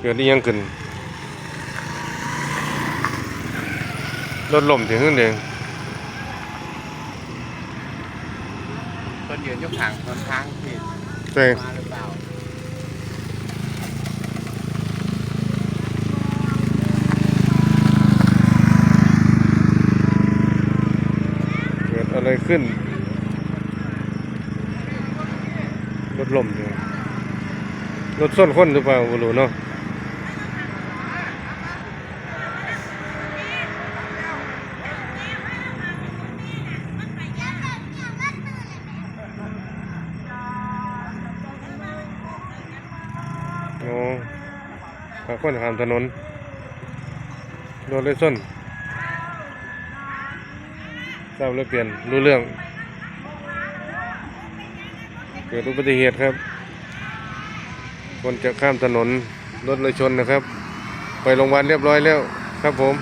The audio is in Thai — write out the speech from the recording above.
เกิดนี่ยังขึ้นรถล่มถึงขึ้นเองคนยืนยกทางคนทางที่ใช่มาหรือเปล่าเกิดอะไรขึ้นรถล่มถึงรถส้นคนหรือเปล่าไม่รู้เนาะ โอ้ขาคนข้ามถนนรถเลยส้นเศร้าเลยเปลี่ยนรู้เรื่อง เกิดอุบัติเหตุครับ คนจะข้ามถนนรถเลยชนนะครับ ไปโรงพยาบาลเรียบร้อยแล้วครับผม